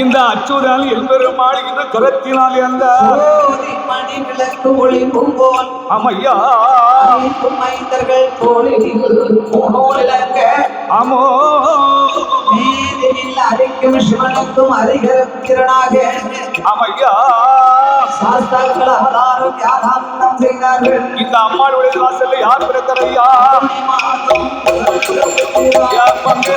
இந்த அச்சுதல் எம்பெருமாள் இந்த கரத்தினால் அல்ல. ஒளிக்கும் போல் அமையா மைந்தர்கள் போலிக்க அமோ. அறிக்கும் சிவனுக்கும் அதிகரும் திறனாக அமையா சாஸ்தாக்கள் அவதாரம் யாராந்தம் செய்தார்கள். இந்த அம்மாளுடைய வாசல்ல யார் பிறக்கலையா பங்கு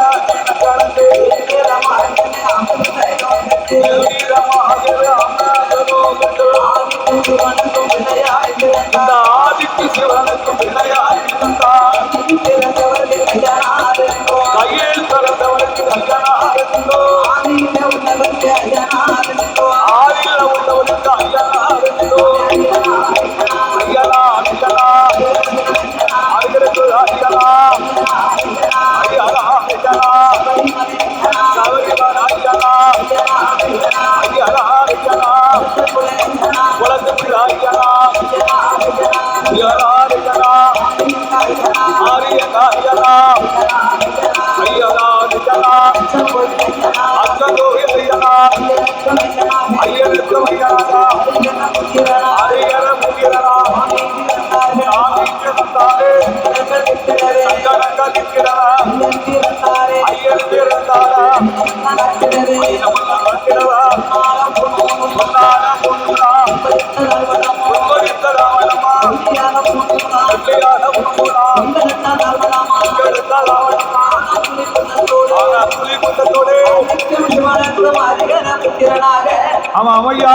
ஆமாமையா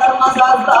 தர்மசாஸ்திரே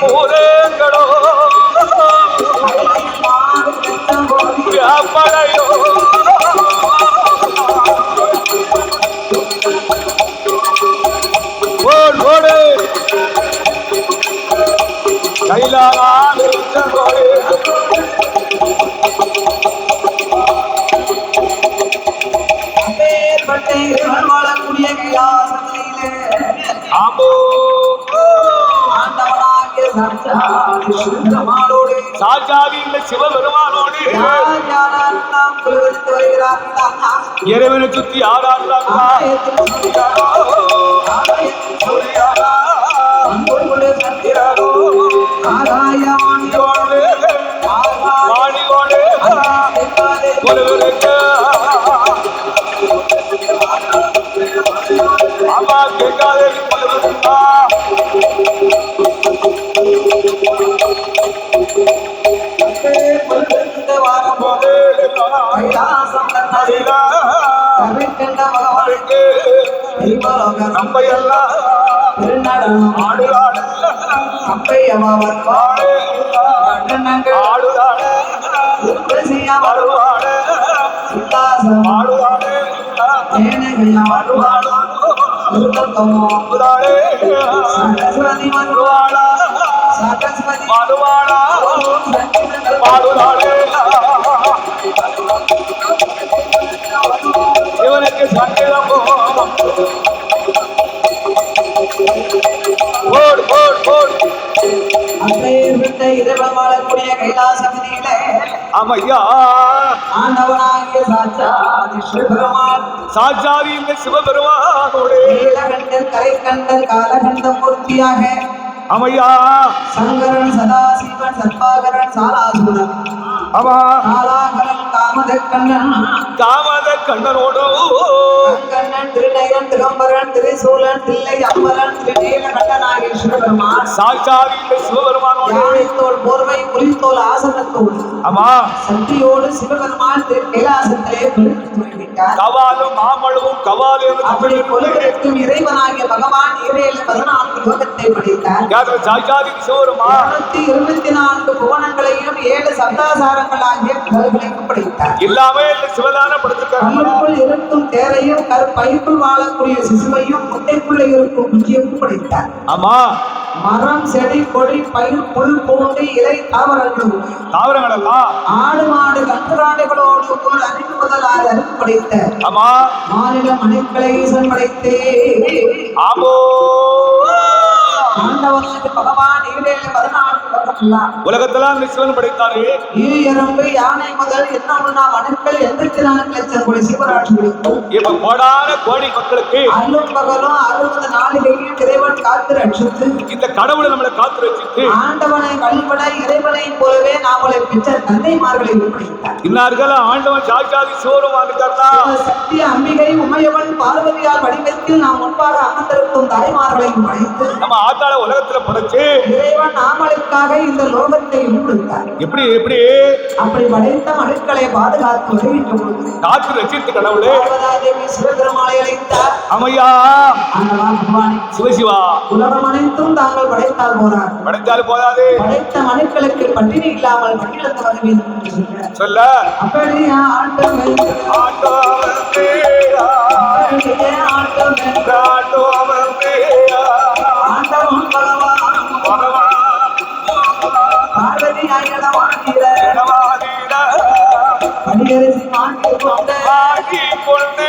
பூரங்களோ வியாபார ஆண்டவனாகிய சிவபெருமானோடு சாட்சாதி இந்த சிவபெருமானோடு இறைவனை சுத்தி ஆராடுறாங்களா நம்ம எல்லாம் திருநடனம் ஆடுகாடு ஆடு கண்ணனங்கள் ஆடுகாடு வருவாடு ஏனையா சரஸ்வதி வருவாடா சரஸ்வதி. பாடுவாடு இவனுக்கு அப்பேற்பட்ட இறைவன் வாழக்கூடிய கைலாசபதியிலே ஆமையா. ஆண்டவனாகிய சாட்சாத் சிவபெருமான். சாட்சாதி இந்த சிவபெருமானோடு. நீலகண்டன் கரைக்கண்டன் காலகண்ட மூர்த்தியாக அமையா சங்கரன் சதாசிவன் சத்பாகரன் சாலாசுரன். அவா காமத கண்ணனோடு கண்ணன் திகம்பரன் திரிசூலன் தில்லை அம்பலன் திருநீலகண்டனாகிய சிவபெருமான் சாட்சாதி இந்த சிவபெருமானோடு யானைத்தோல் போர்வை புலித்தோல் ஆசனத்தோடு ஆமா. சக்தியோடு சிவபெருமான் திரு கைலாசத்திலே கவாலும் மாமளவும் என்று அப்படி கொள்வதற்கும் இறைவனாகிய பகவான் ஏழு பதினான்கு லோகத்தை படைத்தார் சிவபெருமான் இருநூத்தி இருபத்தி நான்கு புவனங்களையும் ஏழு சப்தாசாரங்களாகிய கடல்களையும் படைத்தார். எல்லாமே சிவதான படுத்திருக்காங்க கல்லுக்குள் இருக்கும் தேரையும் கற்பைக்குள் வாழக்கூடிய சிசுவையும் முட்டைக்குள்ள இருக்கும் குஞ்சியும் படைத்தார். ஆமா. மரம் செடி கொடி பயிர் புல் பூண்டு இலை தாவரங்கள். தாவரங்கள்? எல்லாம் ஆடு மாடு கன்றாடுகளோடு ஒரு அறிவு முதலாக அறிவு படைத்த. ஆமா. மாநில மணிக்களை ஈசன் படைத்தே. ஆமோ. ஆண்டவனாக பகவான் ஈரேழு பதினான்கு லோகமெல்லாம் உலகத்துல இந்த சிவன் படைத்தாரு. ஈ எறும்பு யானை முதல் என்ன மனுக்கள் எண்பத்தி நான்கு லட்சம் கோடி சிவராட்சிகளுக்கும் இப்ப கோடான கோடி மக்களுக்கு அல்லும் பகலும் அறுபது நாளிகையும் இறைவன் காத்து ரட்சித்து இந்த கடவுளை நம்மளை காத்து வச்சுட்டு ஆண்டவனை வழிபட இறைவனை போலவே நாமளை பெற்ற தந்தைமார்களை இன்னார்கள் ஆண்டவன் சாட்சாதி சிவபெருமான் இருக்காருனா சக்தி அம்பிகை உமையவன் பார்வதியார் வடிவத்தில் நாம் முன்பாக அமர்ந்திருக்கும் தாய்மார்களையும் படைத்து நம்ம ஆத்தாள உலகத்துல படைச்சு இறைவன் நாமளுக்காக இந்த லோகத்தை கொடுத்தார் எப்படி எப்படி? அப்படி படைத்த மனுக்களை பாதுகாத்து வருகின்ற பொழுது காத்து ரசித்து கடவுளே. அழைத்தார் அமையா சிவசிவா உலகம் அனைத்தும் தாங்கள் படைத்தால் போறார் படைத்தாலும் போதாது. படைத்த மனுக்களுக்கு பட்டினி இல்லாமல் பட்டியலத்து சொல்றார். சொல்ல. அப்படியே ஆட்டம் தேயா, அப்படியே ஆட்டம் பார்வதி கொண்டு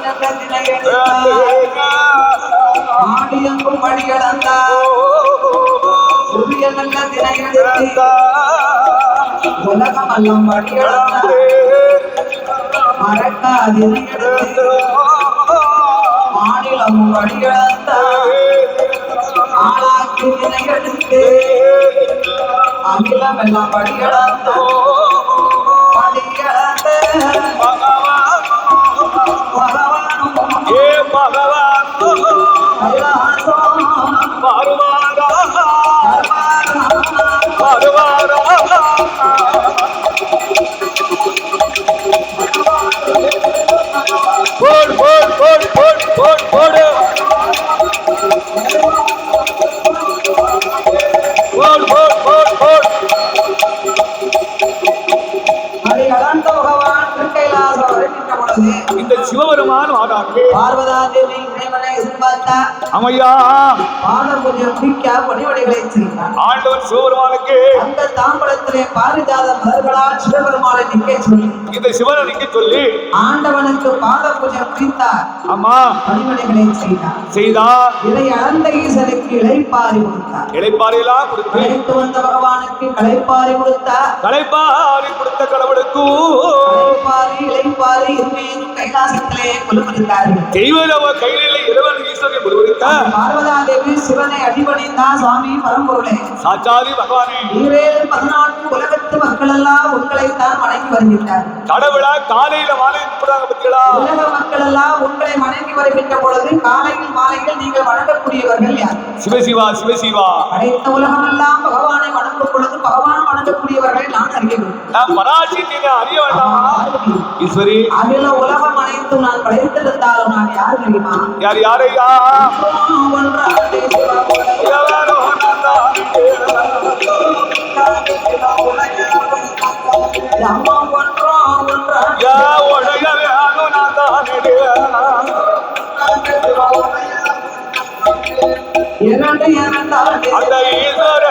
மகமன் நாடி நல்ல புதிய நல்ல தினையெடுத்து உலகம் எல்லாம் படியளந்தார் மறக்காதினையெடுத்து மாநிலமும் படியளந்தார் ஆளாக்கி தினையெடுத்து அகிலம் எல்லாம் படியளந்தார் படியளந்த சிவபெருமான் வாடாக்கு பார்வதா தேவி எதிர்பார்த்தா அமையா பணிவடைகளை செய்தார் சிவபெருமானுக்கு அந்த தாம்பலத்திலே பாரிஜாத மலர்களால் சிவபெருமானை நிற்க சொல்லி இந்த சிவனை நிக்க சொல்லி ஆண்டவனுக்கு பாத பூஜை முடித்தார் அம்மா பணிவடைகளை செய்தார். செய்தா இதை அளந்த ஈசனுக்கு இளைப்பாரி கொடுத்தார். இளைப்பாறையெல்லாம் கொடுத்து அழைத்து வந்த பகவானுக்கு களைப்பாரி கொடுத்தார். களைப்பாறை கொடுத்த கடவுளுக்கும் களைப்பாரி இளைப்பாரி இருமையும் கைலாசத்திலே கையில இறைவன் ஈஸ்வரனை பார்வதா தேவி சிவனை அடிபணிந்தா சுவாமி பரம்பொருளே. சாச்சாதி பகவானே. ஈரேழு பதினான்கு உலகத்து மக்கள் எல்லாம் உங்களைத்தான் வணங்கி வருகின்றார்கள் கடவுளா காலையில மாலை பத்திகளா உலக மக்கள் எல்லாம் உங்களை வணங்கி வருகின்ற பொழுது காலையில் மாலையில் நீங்கள் வணங்கக்கூடியவர்கள் யார்? சிவசிவா சிவசிவா. படைத்த உலகமெல்லாம் பகவானை வணங்கும் பொழுது பகவான் வணங்கக்கூடியவர்களை நான் அறிகிறேன் நான் பராசக்தியை அறிய வேண்டாமா? ஈஸ்வரி. அகில உலகம் அனைத்தும் நான் படைத்திருந்தாலும் யார் தெரியுமா? யார் யாரையா? அம்மா ஒன்றா ஒன்றா அந்த ஈஸ்வர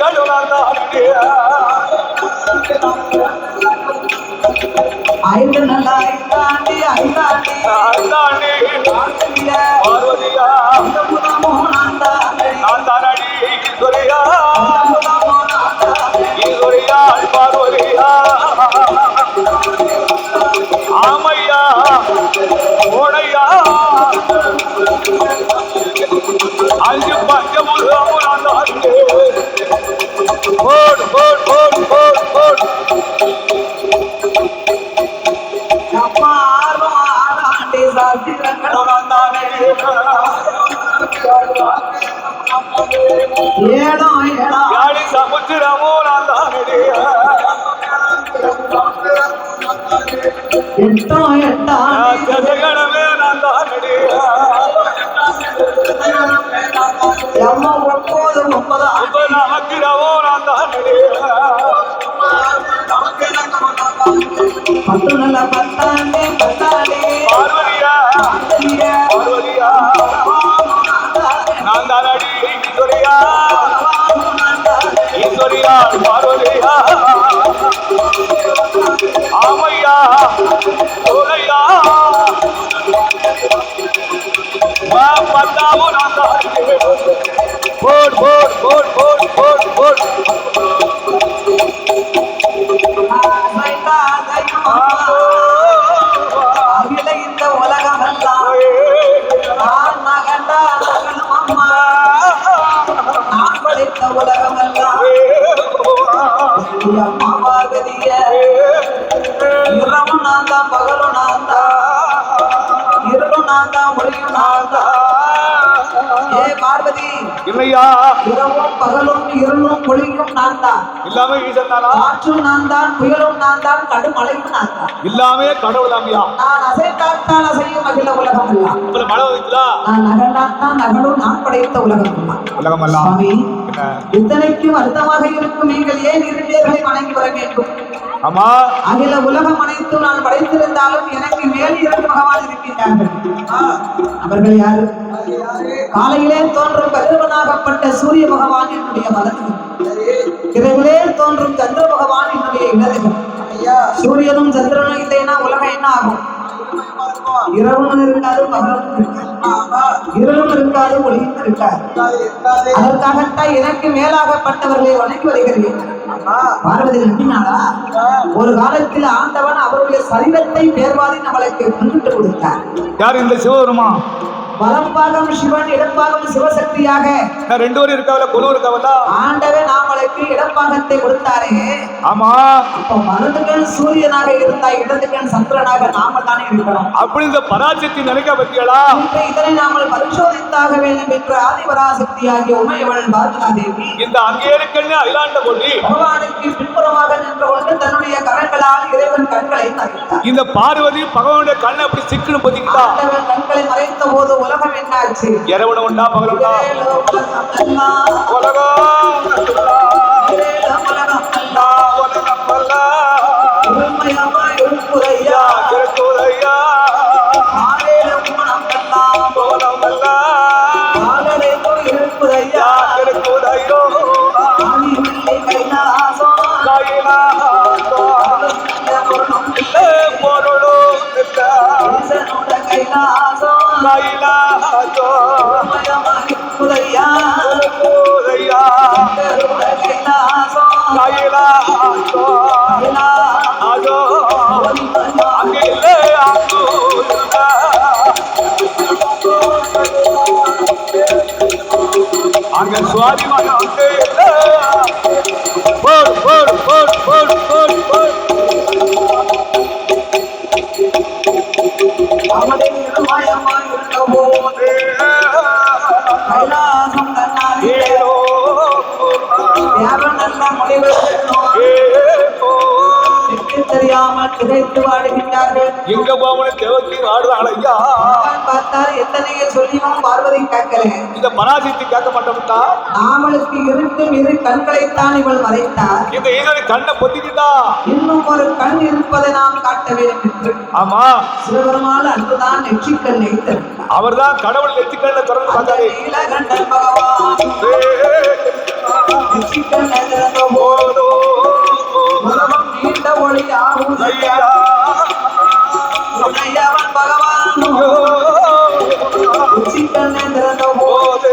கடுனான் தானே ஐந்து நல்ல ஐந்தாண்டி ஐந்தாண்டி தானே ஜகணமே நான் தானே எம்ம ஒன்பது ஒன்பதா? பத்து நல்ல பத்தாண்டி பத்தாண்டி போட் போட் போட் போட் இந்த உலகம் எல்லாம் நான் நகண்டா நகலும் அம்மா நான் படைத்த உலகம் எல்லாம் நான் தான் பகலும் நான் தான் இரவு நான் தான் ஒளியும் நான் தான் ஏ பார்வதி. இல்லையா? இரவும் பகலும் இருளும் ஒளியும் நான் தான் ஈசன் தானா காற்றும் நான் தான் புயலும் நான் தான் நான் தான் கடவுளாமியா நான் அசைத்தாத்தான் அசையும் அகில உலகம் எல்லாம் உங்களை மழை நான் நகண்டாத்தான் நகலும் நான் படைத்த உலகம் எல்லாம் என்ன? இத்தனைக்கும் அர்த்தமாக இருக்கும் நீங்கள் ஏன் இருந்தீர்களை வணங்கி வர வேண்டும்? ஆமா அகில உலகம் அனைத்தும் நான் படைத்திருந்தாலும் எனக்கு மேல் இரண்டு பகவான் இருக்கின்றார்கள். அவர்கள் யாரு? காலையிலே தோன்றும் கதிரவனாகப்பட்ட சூரிய பகவான் என்னுடைய வலது இரவிலே தோன்றும் சந்திர பகவான் என்னுடைய இடது சூரியனும் சந்திரனும் இல்லைன்னா உலகம் என்ன ஆகும்? இரவும் இருக்காது பகலும் இருக்காது. ஒளியும் இருக்காது. அதற்காகத்தான் எனக்கு மேலாகப்பட்டவர்களை வணங்கி வருகிறேன். பார்வதி நம்பினாளா? ஒரு காலத்தில் ஆண்டவன் அவருடைய சரீரத்தை பேர்வாதி நம்மளுக்கு பங்கிட்டு கொடுத்தார். யார் இந்த சிவபெருமா வலம்பாகம் சிவன் இடம்பாகம் சிவசக்தியாக. ரெண்டு பேரும் இருக்காவல குழு இருக்காவல ஆண்டவன் நாமளுக்கு இடப்பாகத்தை கொடுத்தாரே. ஆமா. அப்போ வலதுகன் சூரியனாக இருந்தா இடதுகன் சந்திரனாக நாம தானே இருக்கணும். அப்படி இந்த பராசக்தி நினைக்க பத்தியலா இதனை நாமல் பரிசோதித்தாக வேண்டும் என்று ஆதிபராசக்தி ஆகிய உமையவள் பாதுகாதேவி இந்த அங்கேற்கனவே அகிலாண்ட கொண்டி பகவானுக்கு பின்புறமாக நின்று கொண்டு தன்னுடைய கரங்களால் இறைவன் கண்களை மறைத்தார் இந்த பார்வதி பகவானுடைய கண்ணை அப்படி சிக்கணும் ஆண்டவன் கண்களை மறைத்த போது உலகம் என்னாச்சு? இரவணம் உண்டா பகல் உண்டா? ஏழோ உலகம் அங்க சுவாதிமான அங்கே இல்லை போடு போடு போடு போடு போடு போடு அவனை நிர்மயமாய் இருந்த போது கைலாசம் தன்னாலே ஏதோ தேவனல்ல முனிவர் ஏதோ தெற்கு தெரியாமல் திகைத்து வாடுகின்றார்கள். எங்க போவன தேவத்தி ஆடுறாள் ஐயா? பார்த்தார் எத்தனையோ சொல்லியும் பார்வதி கேட்கல. இந்த பராசக்தி கேட்க மாட்டோம்டா. நாமளுக்கு இருக்கும் இரு கண்களைத்தான் இவள் மறைத்தார் இந்த ஈஸ்வரி கண்ணை பொத்திக்கிட்டா? இன்னும் ஒரு கண் இருப்பதை நாம் காட்ட வேண்டும் என்று ஆமா. சிவபெருமாள் அன்றுதான் நெற்றிக்கண்ணை திறந்தார் அவர்தான் கடவுள் நெத்திக்கண்ணை திறந்து பார்த்தாரு. நீலகண்டன் பகவான். நெற்றிக்கண்ணை திறந்த போது நீண்ட ஒளி ஆகும் உடையவன் பகவான். நெற்றிக்கண்ணை திறந்த போது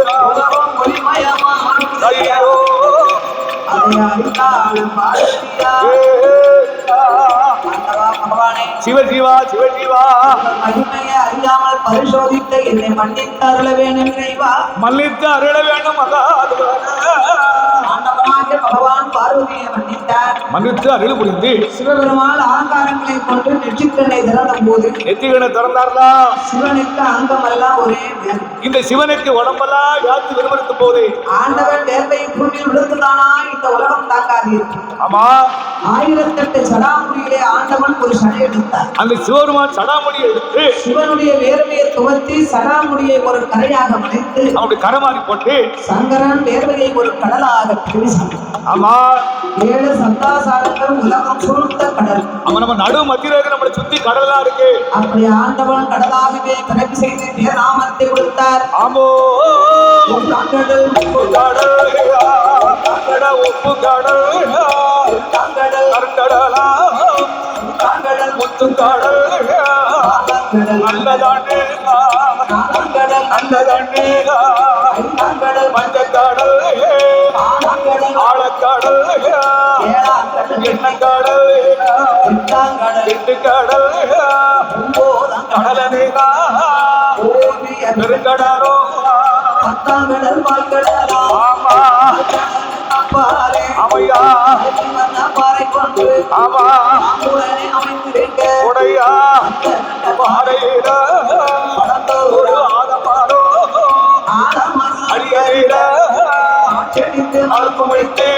உலகம் ஒளிமயமாகும். அதை அறிந்தாள் பார்வதியா ஆண்டவா பகவானே. சிவ சிவா சிவ சிவா. மகிமையை அறியாமல் பரிசோதித்த என்னை மன்னித்து அருள வேண்டும் மல்லித்து அருள வேண்டும் மகாதேவனே. பார்வதியை மன்னித்தார் மன்னித்து அருள் புரிந்து சிவபெருமான் அலங்காரங்களை கொண்டு நெற்றிக்கண்ணை திறந்த போது நெத்திகனை திறந்தார்களா சிவனுக்கு அங்கமெல்லாம் ஒரே. இந்த சிவனுக்கு உடம்பெல்லாம் யாத்து விரும்புறது போது. ஆண்டவன் வேர்வை பூமியில் விழுந்துதானா இந்த உலகம் தாக்காது ஆமா. ஆயிரத்தெட்டு சடாமுடியிலே ஆண்டவன் ஒரு சடை எடுத்தார். அந்த சிவருமான் சடாமணி எடுத்து சிவனுடைய வேர்வையை துவத்தி சடாமுடியை ஒரு கரையாக மலைத்து அவனுடைய கரமாறி போட்டு சங்கரன் வேர்வையை ஒரு கடலாக பிரிசான் ஆமா. ஏழு சப்தாசாரங்கள் உலகம் சூழ்ந்த கடல். அவன் நம்ம நடு மத்தியில நம்மளை சுத்தி கடலா இருக்கு. அப்படி ஆண்டவன் கடலாகவே பிறகு செய்து பேராமத்தை கொடுத்தார். ஆமோ கடல் உப்பு கடல் கங்கட உப்பு கடல் தாங்கடல் கருங்கடலா தாங்கடல் முத்து கடல் தாங்கடல் நல்லதாண்டு தாங்கடல் நல்லதாண்டு தாங்கடல் மஞ்சக்கடல் தாங்கடல் ஆழக்கடல் ஏழாங்கடல் எண்ணக்கடல் எட்டு கடல் ஒன்பதாங்கடல் ஓவிய பெருங்கடலோ பத்தாங்கடல் பால்கடலா ஆமா. அப்பாலே அமையா. பாறை கொண்டு ஆமா. அமைந்திருக்க உடையா. பாடையிட ஒரு ஆதமாரோ அடியடிட செடித்து அழுப்பு வைத்து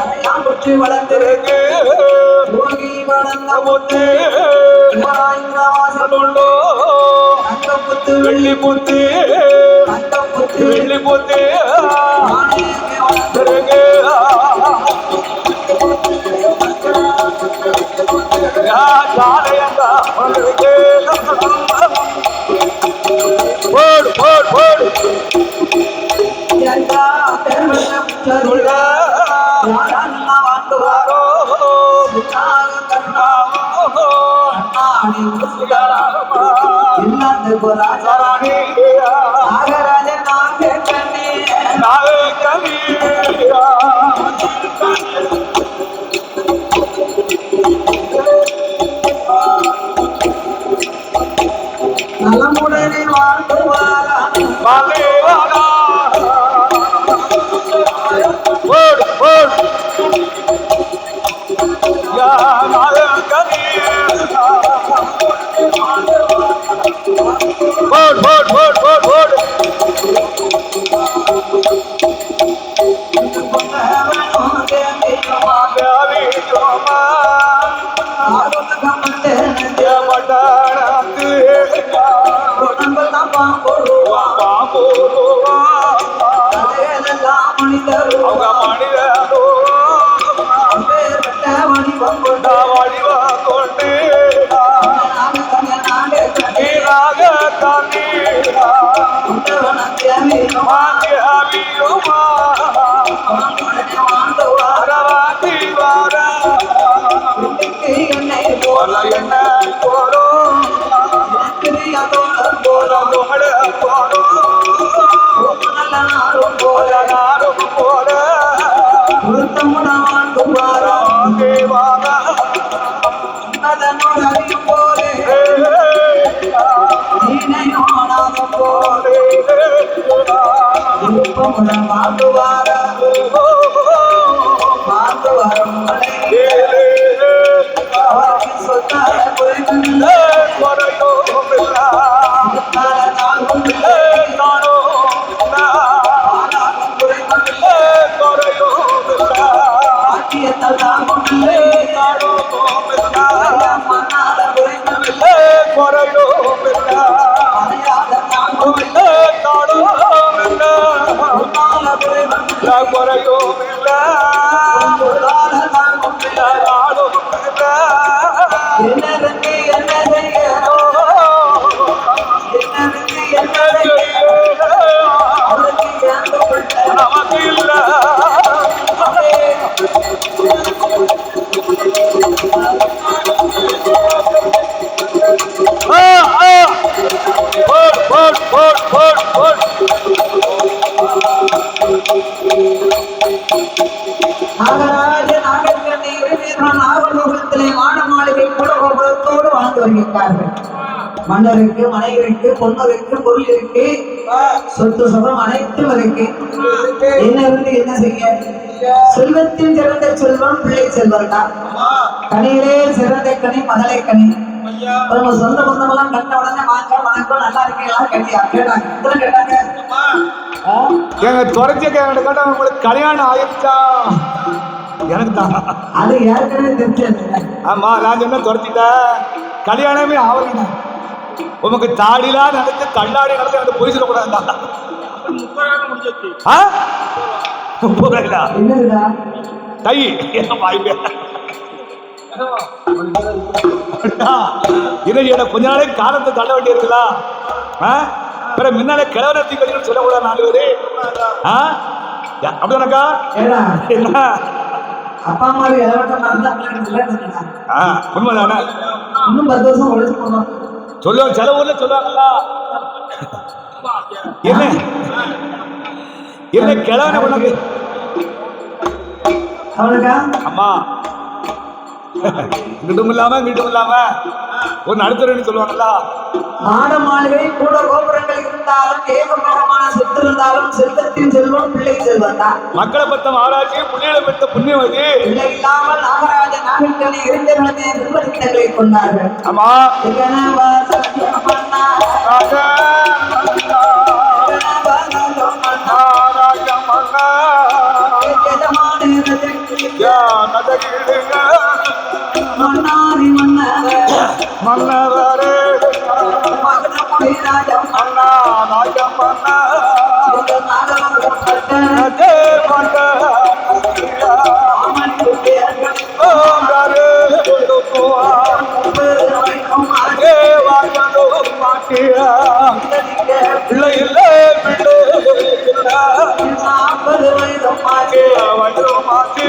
மலையாம்புற்று வளர்ந்திருக்கு. வளர்ந்த முத்து வாசல் உள்ளோ వెళ్ళిపోతే వెళ్ళిపోతే ఓడు ఓడు ఓడు దుర్గా Gracias. வடிவம் ভালোবাস করে না করায়ো வருகிறார்கள் மன்னருக்கு மனை இருக்கு பொண்ணு இருக்கு பொருள் இருக்கு சொத்து சுகம் அனைத்தும் இருக்கு. என்ன இருந்து என்ன செய்ய? செல்வத்தில் சிறந்த செல்வம் பிள்ளை செல்வம் தான் கனியிலே சிறந்த கனி மகளை கனி. நம்ம சொந்த பந்தமெல்லாம் கண்ட உடனே வாங்க வணக்கம் நல்லா இருக்கீங்களா கனியா கேட்டாங்க. இதெல்லாம் கேட்டாங்க? எங்க துறைச்ச கேட்ட கேட்டா உங்களுக்கு கல்யாணம் ஆயிடுச்சா எனக்கு தான். அது ஏற்கனவே தெரிஞ்சது ஆமா நான் சொன்ன துரத்திட்ட கல்யாணமே ஆகலைண்ணா உமக்கு தாடிலாம் நடந்து கண்ணாடி நடந்து எனக்கு பொய் சொல்லக்கூடாதுடா ஆ? முப்பதாயிரா? தை என்ன வாய்ப்பே? இதை கொஞ்ச நாளைக்கு காலத்தை தள்ள வேண்டி இருக்குதா ஆ? பிற முன்னாலே கிழவனத்தி கழிவு சொல்லக்கூடாது நாலு பேரு? அப்படிதானக்கா? என்ன? அப்பா அம்மா இளவட்டம் சொன்னாங்க. ஆ உண்மைதானே? இன்னும் பத்து வருஷம் உழைச்சு போனோம். சொல்லுவாங்க சில ஊர்ல சொல்லுவாங்களா என்ன? என்ன கிழவனை அவனுக்கா அம்மா. இங்கிட்டும் இல்லாம இங்கிட்டும் இல்லாம ஒரு நடுத்தரன்னு சொல்லுவாங்களா மாட மாளிகை கூட கோபுரங்கள் இருந்தாலும் ஏகபோகமான சொத்து இருந்தாலும் செல்வத்தின் செல்வம் பிள்ளை செல்வம் தான். மக்களை பத்தம் ஆராய்ச்சி புண்ணியில பெற்ற புண்ணியவதி. பிள்ளை இல்லாமல் நாகராஜ நாகக்கணி இளைஞர்களே நிர்வகித்தங்களை கொண்டார்கள். ஆமா. திகனவா துக்குவா பெருமைக்கும் ஏ வாயனோ மாட்டியா ஆதரிக்க, பிள்ளை இல்லை பிள்ளை இல்லை நாற்பது வயதும் ஆகி, வயிறு மாட்டி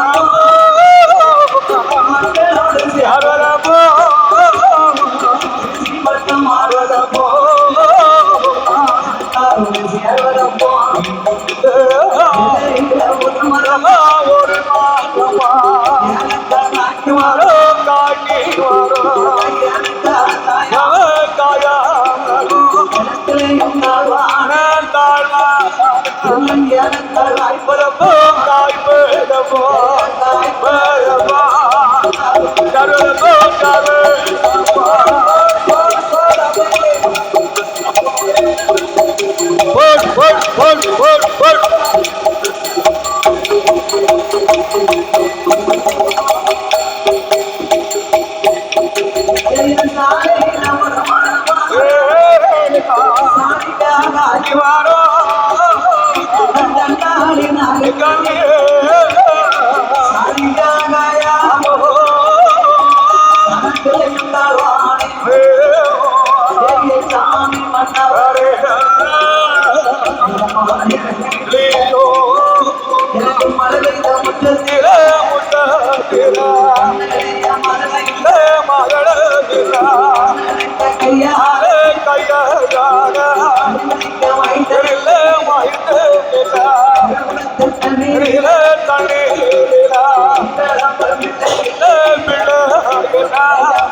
மலடி மலடி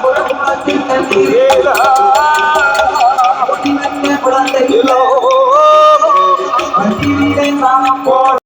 புறமுகத்தில்